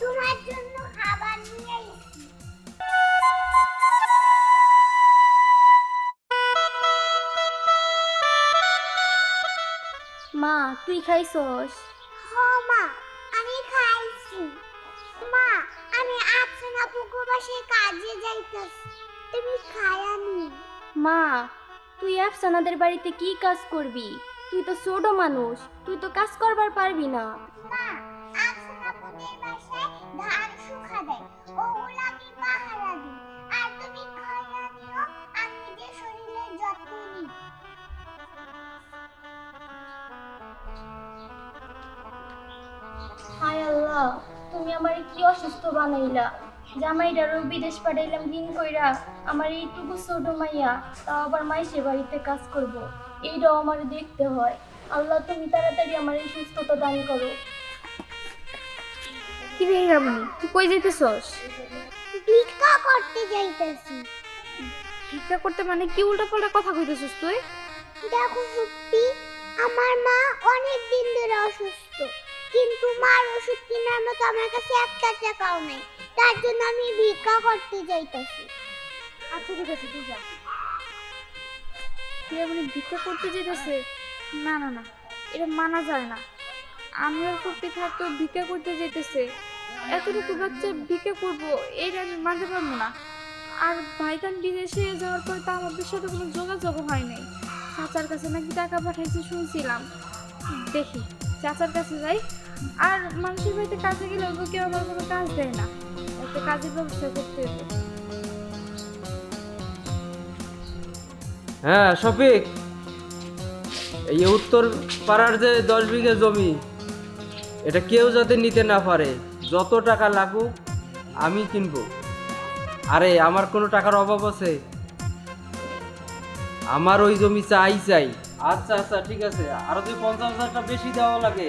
তোমার জন্য খাবার নিয়ে এসেছি মা তুই খাইছস হ মা খাইছি মা আমি আফসানা না পুকুরবাসে কাজে যাইতাছি। তুমি খায়ানি মা তুই আফসানাদের বাড়িতে কি কাজ করবি? তুই তো ছোট মানুষ তুই তো কাজ করবার পারবি না। মা অসুস্থ বানাইলা। জামাইটারও বিদেশ পাঠাইলাম দিন কইরা আমার এইটুকু ছোট মাইয়া তাও আবার মাইসে বাড়িতে কাজ করব। এইটাও আমার দেখতে হয়। আল্লাহ তুমি তাড়াতাড়ি আমার এই সুস্থতা দান করো। কি রে রামনি তুই কই যেতেছস ভিক্ষা করতে যাইতাছি। ভিক্ষা করতে মানে কি উল্টা পাল্টা কথা কইতেছস তুই? দেখো সত্যি আমার মা অনেক দিন ধরে অসুস্থ। কিন্তু মার ওষুধ কেনার মতো আমার কাছে একটা টাকাও নেই। তার জন্য আমি ভিক্ষা করতে যাইতাছি। আচ্ছা ঠিক আছে, তুই যা। তুই এমনি ভিক্ষা করতে যেতেছে না না না, এটা মানা যায় না। আমি আর করতে থাকতো ভিক্ষা করতে যেতেছে এতটুকু বাচ্চা ভিক্ষা করব, এটা আমি মানতে পারব না। আর ভাইজান বিদেশে যাওয়ার পর তো আমাদের সাথে কোনো যোগাযোগ হয় নাই। চাচার কাছে নাকি টাকা পাঠাইছে শুনছিলাম। দেখি, চাচার কাছে যাই। আর মানুষের বাড়িতে কাজে গেলে ওকে কেউ আমার কোনো কাজ দেয় না। একটা কাজের ব্যবস্থা করতে হবে। হ্যাঁ শফিক, এই উত্তর পাড়ার যে দশ বিঘে জমি, এটা কেউ যাতে নিতে না পারে, যত টাকা লাগুক, আমি কিনবো। আরে, আমার কোনো টাকার অভাব আছে? আমার ওই জমি চাই চাই। আচ্ছা আচ্ছা ঠিক আছে। আরও যদি পঞ্চাশ হাজারটা বেশি দেওয়া লাগে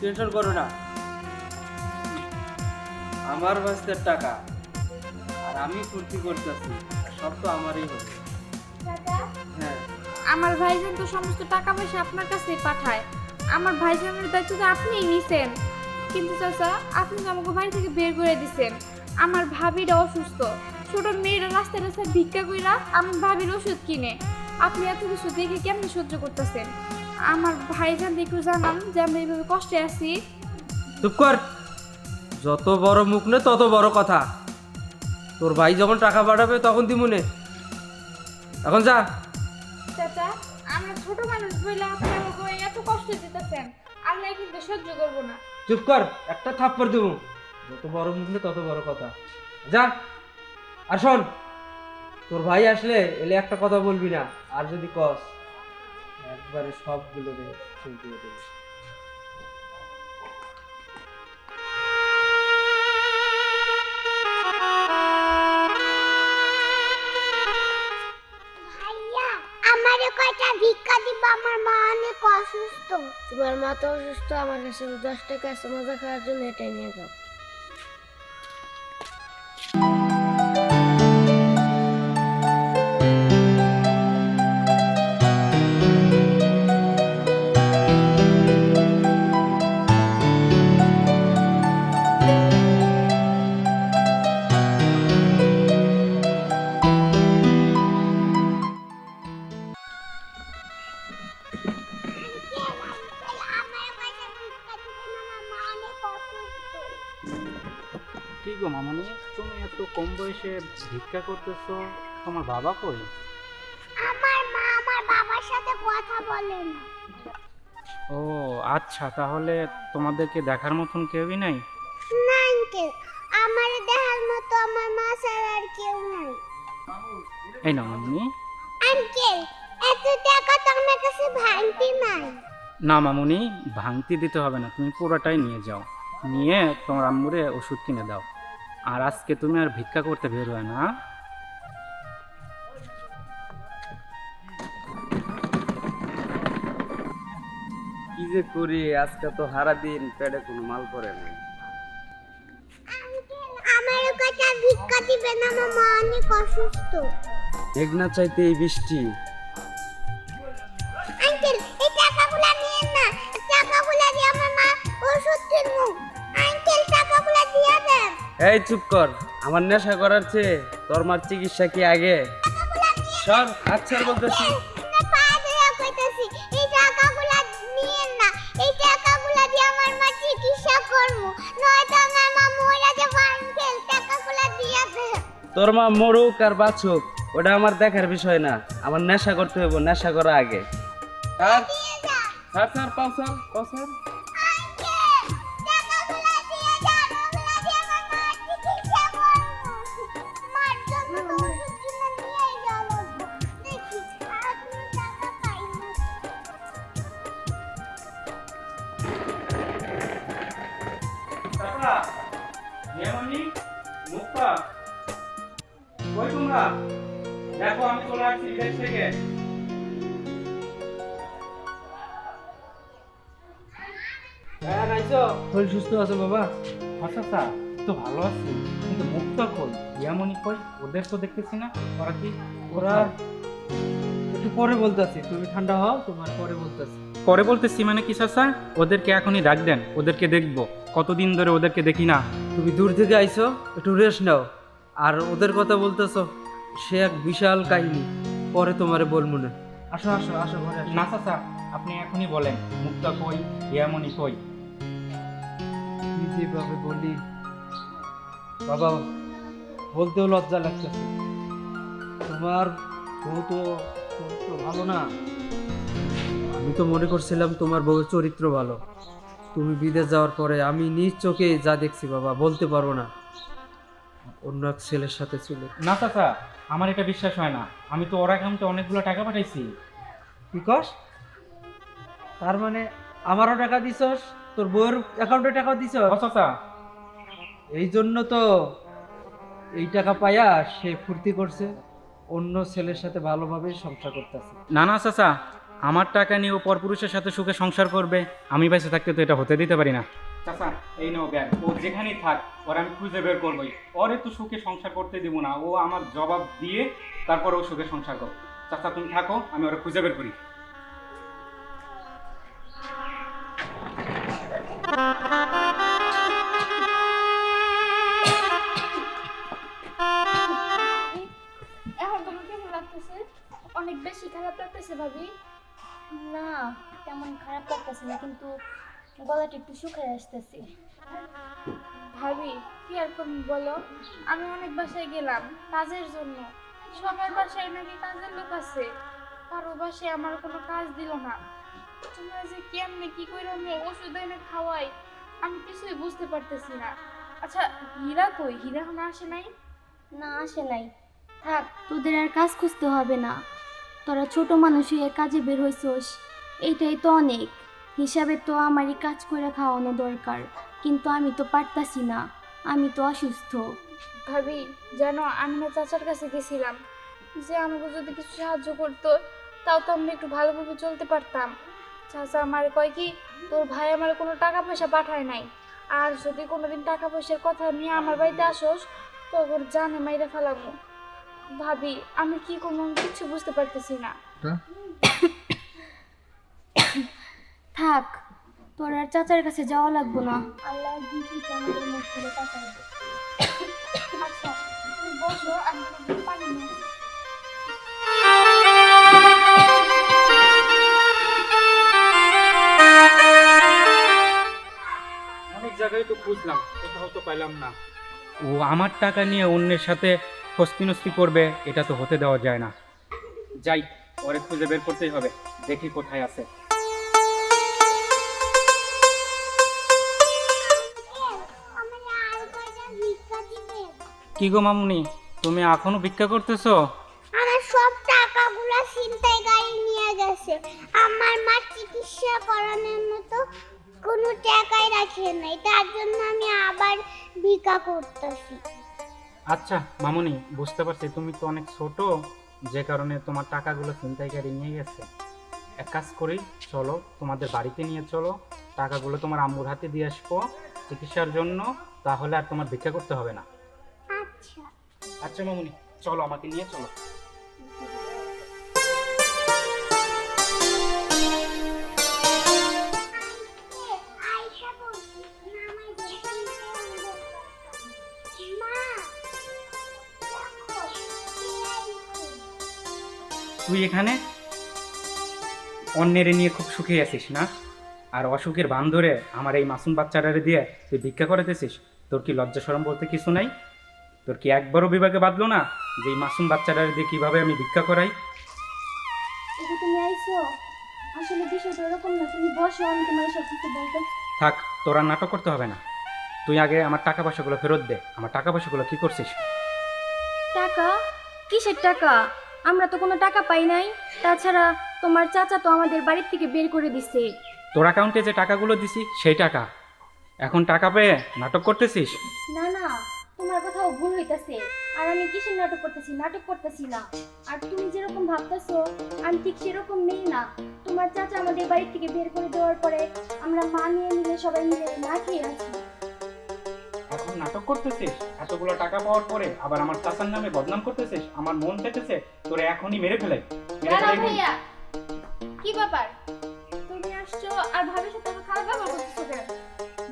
টেনশন করো না। আমার বাস্তের টাকা আর আমি ফুর্তি করতেছি সব তো আমারই হবে হ্যাঁ। আমার ভাইজান তো সমস্ত টাকা পয়সা আপনার কাছে পাঠায়। আমার ভাইজানের দায়িত্ব তো আপনিই নিছেন। কিন্তু চাচা আপনি তো আমাকে বাড়ি থেকে বের করে দিছেন। আমার ভাবিরা অসুস্থ। ছোট মেয়েরা রাস্তায় রাস্তায় ভিক্ষা কইরা আমার ভাবির ওষুধ কিনে। আপনি এত কিছু দেখে কেমনি সহ্য করতেছেন? আমার ভাইজান একটু জানান যে আমি এইভাবে কষ্টে আছি। চুপ কর। যত বড় মুখ নে তত বড় কথা। তোর ভাই যখন টাকা পাঠাবে তখন দিমুনে। এখন যা। চাচা আমরা ছোট মানুষ বলে আপনি আমাকে এত কষ্ট দিতেছেন। আল্লাহ কিন্তু সহ্য করব না। চুপ কর একটা থাপ্পড় দেবো যত বড় মুখ নে তত বড় কথা। যা। আর শোন তোর ভাই আসলে এলে একটা কথা বলবি না। আর যদি কস। একবারে সবগুলো রে শুনতে দেবে। কয়টা ভিক্ষা দিব? আমার মা অনেক অসুস্থ। তোমার মা তো অসুস্থ আমার কাছে দশ টাকা আছে মজা খাওয়ার জন্য এটাই নিয়ে যাও। এত কম বয়সে ভিক্ষা করতেছো? তোমার বাবা কই? আমার মা আমার বাবার সাথে কথা বলে না। ও আচ্ছা তাহলে তোমাদেরকে দেখার মতন কেউই নাই? না আঙ্কেল আমার দেখার মতো আমার মা ছাড়া আর কেউ নাই। এই না মামনি। আঙ্কেল এত টাকা তো আমার কাছে ভাঙতি নাই। না মামনি ভাঙতি দিতে হবে না। তুমি পুরোটাই নিয়ে যাও। নিয়ে তোমার আম্মুরে ওষুধ কিনে দাও। আর আজকে তুমি আর ভিক্ষা করতে বের হয় না। কি যে করি আজকে তো সারা দিন পেটে কোনো মাল পড়ে না। আমার কাছে ভিক্ষা দিবে না আমার মা অনেক অসুস্থ। মেঘ চাইতে এই বৃষ্টি। এই চুপ কর আমার নেশা করার চেয়ে তোর মার চিকিৎসা কি আগে? সর আচ্ছা বলতেছি। তোর মা মরুক আর বাঁচুক ওটা আমার দেখার বিষয় না। আমার নেশা করতে হইব নেশা করা আগে। যান স্যার স্যার পাও স্যার হ্যাঁ শরীর সুস্থ আছে বাবা? আচ্ছা স্যার তো ভালো আছি। কিন্তু মুক্তা কই? ইয়ামনি কই? ওদের তো দেখতেছি না। ওরা কি? ওরা একটু পরে বলতেছি। তুমি ঠান্ডা হও তোমার পরে বলতেছি। পরে বলতেছি মানে কি চাচা? ওদেরকে এখনই ডাক দেন। ওদেরকে দেখব। কতদিন ধরে ওদেরকে দেখি না। তুমি দূর থেকে আইছো একটু রেস্ট নাও। আর ওদের কথা বলতেছো সে এক বিশাল কাহিনী। পরে তোমারে বলব না। আসো আসো আসো ঘরে আসো। না চাচা আপনি এখনই বলেন মুক্তা কই ইয়ামনি কই? কি যেভাবে বলি বাবা বলতেও লজ্জা লাগতেছে। তোমার বউ তো ভালো না। আমি তো মনে করছিলাম তোমার বউয়ের চরিত্র ভালো। তুমি বিদেশ যাওয়ার পরে আমি নিজ চোখে যা দেখছি বাবা বলতে পারব না। অন্য এক ছেলের সাথে ছিল। না চাচা আমার এটা বিশ্বাস হয় না। আমি তো ওর অ্যাকাউন্টে অনেকগুলো টাকা পাঠাইছি। কস তার মানে আমারও টাকা দিছস? তোর বউয়ের অ্যাকাউন্টে টাকা দিছস ও চাচা। এই জন্য তো এই টাকা পাইয়া সে ফুর্তি করছে অন্য ছেলের সাথে ভালোভাবে সংসার করতেছে। না না চাচা। আমার টাকা নিয়ে ও পরপুরুষের সাথে সুখে সংসার করবে। আমি বেঁচে থাকতে তো এটা হতে দিতে পারি না। চাচা এই নাও ব্যাগ। ও যেখানেই থাক ওর আমি খুঁজে বের করবোই। ওর একটু সুখে সংসার করতে দিব না। ও আমার জবাব দিয়ে তারপর ও সুখে সংসার করো চাচা তুমি থাকো আমি ওরা খুঁজে বের করি। এখন তোমার কেমন লাগতেছে? অনেক বেশি খারাপ লাগতেছে ভাবি। না, তেমন খারাপ লাগতেছে না, কিন্তু গলাটা একটু শুকায় আসতেছে। ভাবি, কি আর করব বলো? আমি অনেক বাসায় গেলাম, কাজের জন্য। সবার বাসায় নাকি কাজের লোক আছে। কারও বাসায় আমার কোনো কাজ দিল না। তোমরা যে কেমনে কি করে আমি ওষুধ এনে খাওয়াই আমি কিছুই বুঝতে পারতেছি না। আচ্ছা হীরা কই? হীরা এখন আসে নাই? না আসে নাই। থাক তোদের আর কাজ খুঁজতে হবে না। তোরা ছোট মানুষ হয়ে কাজে বের হইছস। এইটাই তো অনেক। হিসাবে তো আমারই কাজ করে খাওয়ানো দরকার। কিন্তু আমি তো পারতাছি না। আমি তো অসুস্থ। ভাবি জানো আমি না চাচার কাছে গেছিলাম। যে আমাকে যদি কিছু সাহায্য করতো তাও তো আমরা একটু ভালোভাবে চলতে পারতাম। চাচা আমার কয় কি তোর ভাই আমার কোনো টাকা পয়সা পাঠায় নাই। আর যদি কোনোদিন টাকা পয়সার কথা নিয়ে আমার বাড়িতে আসোস তখন জানে মাইরে ফেলামো। ভাবি আমি কি করব আমি কিছু বুঝতে পারতেছি না। থাক তোর আর চাচার কাছে যাওয়া লাগবো না। আল্লাহ আমাদের মুখ আচ্ছা তুমি বসো আমি খুঁজলাম কোথাও তো পাইলাম না। ও আমার টাকা নিয়ে অন্যের সাথে হস্তিনস্তি করবে এটা তো হতে দেওয়া যায় না। যাই পরে খুঁজে বের করতেই হবে দেখি কোথায় আছে। আমার আর কয়টা ভিক্ষা দিবে কি গো মামুনি তুমি এখনও ভিক্ষা করতেছো? আমার সব টাকাগুলো ছিনতাই গাড়ি নিয়ে গেছে। আমার মা চিকিৎসা করানোর মতো কোনো টাকাই রাখে নাই তার জন্য আমি আবার ভিক্ষা করতেছি। আচ্ছা মামুনি বুঝতে পারছি তুমি তো অনেক ছোট যে কারণে তোমার টাকাগুলো ছিনতাইকারী নিয়ে গেছে। এক কাজ করি চলো তোমাদের বাড়িতে নিয়ে চলো টাকাগুলো তোমার আম্মুর হাতে দিয়ে আসব চিকিৎসার জন্য তাহলে আর তোমার ভিক্ষা করতে হবে না। আচ্ছা। আচ্ছা মামুনি চলো আমাকে নিয়ে চলো। তুই এখানে? অন্যের নিয়ে খুব সুখে আছিস না? আর অসুখের বান ধরে আমার এই মাসুম বাচ্চাটারে দিয়ে তুই ভিক্ষা করাতেছিস তোর কি লজ্জা সরম বলতে কিছু নাই? তোর কি একবারও বিভাগে বাঁধলো না যে এই মাসুম বাচ্চাটারে দিয়ে কীভাবে আমি ভিক্ষা করাই? তুমি আইছো? আসলে বিষয়টা এরকম না। তুমি বসো আমি তোমার সব কিছু বলতে থাক তোর আর নাটক করতে হবে না। তুই আগে আমার টাকা পয়সাগুলো ফেরত দে। আমার টাকা পয়সাগুলো কি করছিস? টাকা? কিসের টাকা? আমরা তো কোনো টাকা পাই নাই। তাছাড়া তোমার চাচা তো আমাদের বাড়ির থেকে বের করে দিছে। তোর অ্যাকাউন্টে যে টাকাগুলো দিছি সেই টাকা। এখন টাকা পেয়ে নাটক করতেছিস? না না তোমার কোথাও ভুল হইতাছে। আর আমি কিসের নাটক করতেছি? নাটক করতেছি না। আর তুমি যেরকম ভাবতেছো আমি ঠিক সেরকম নেই না। তোমার চাচা আমাদের বাড়ি থেকে বের করে দেওয়ার পরে আমরা মা নিয়ে মিলে সবাই মিলে না খেয়ে আছি। নাটক করতেছিস? এতগুলো টাকা পাওয়ার পরে আবার আমার চাচার নামে বদনাম করতেছিস? আমার মন চাইতেছে তোরে এখনই মেরে ভাইয়া। কি ব্যাপার? তুমি আসছো আর ভাবির সাথে এত খারাপ ব্যবহার করতেছো কেন?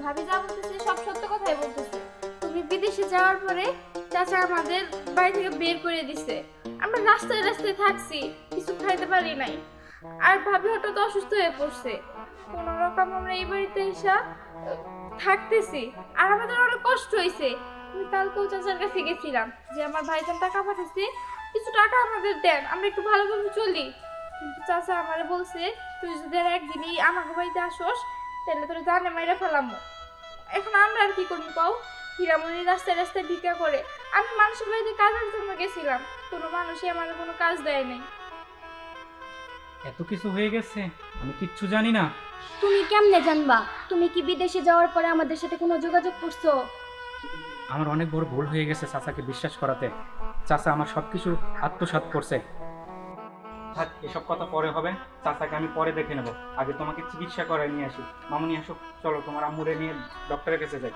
ভাবি যা বলতেছে সব সত্য কথাই বলতেছে। তুমি বিদেশে যাওয়ার পরে চাচা আমাদের বাড়ি থেকে বের করে দিছে। আমরা রাস্তায় রাস্তায় থাকছি কিছু খাইতে পারি নাই। আর ভাবি হঠাৎ অসুস্থ হয়ে পড়ছে। কোনো রকম আমরা এই বাড়িতে এসে থাকতেছি। আর আমাদের অনেক কষ্ট হয়েছে আমি কালকেও চাচার কাছে গেছিলাম যে, আমার ভাইজান টাকা পাঠাচ্ছে কিছু টাকা আমাদের দেন, আমরা একটু ভালোভাবে চলি। কিন্তু চাচা আমার বলছে, তুই যদি একদিনই আমাকে বাড়িতে আসোস, তাহলে তোর জানে মাইরা ফেলাম। এখন আমরা আর কি করব পাও হীরামণি রাস্তায় রাস্তায় ভিক্ষা করে। আমি মানুষের বাড়িতে কাজের জন্য গেছিলাম। কোনো মানুষই আমার কোনো কাজ দেয় নাই। এত কিছু হয়ে গেছে, আমি কিচ্ছু জানি না। তুমি কেমনে জানবা? তুমি কি বিদেশে যাওয়ার পরে আমাদের সাথে কোনো যোগাযোগ করছ? আমার অনেক বড় ভুল হয়ে গেছে চাচাকে বিশ্বাস করাতে। চাচা আমার সবকিছু আত্মসাৎ করছে। থাক, এসব কথা পরে হবে। চাচাকে আমি পরে দেখে নেব। আগে তোমাকে চিকিৎসা করায় নিয়ে আসি। মামুনি, আসো। চলো, তোমার আম্মুরে নিয়ে ডক্টরের কাছে যাই।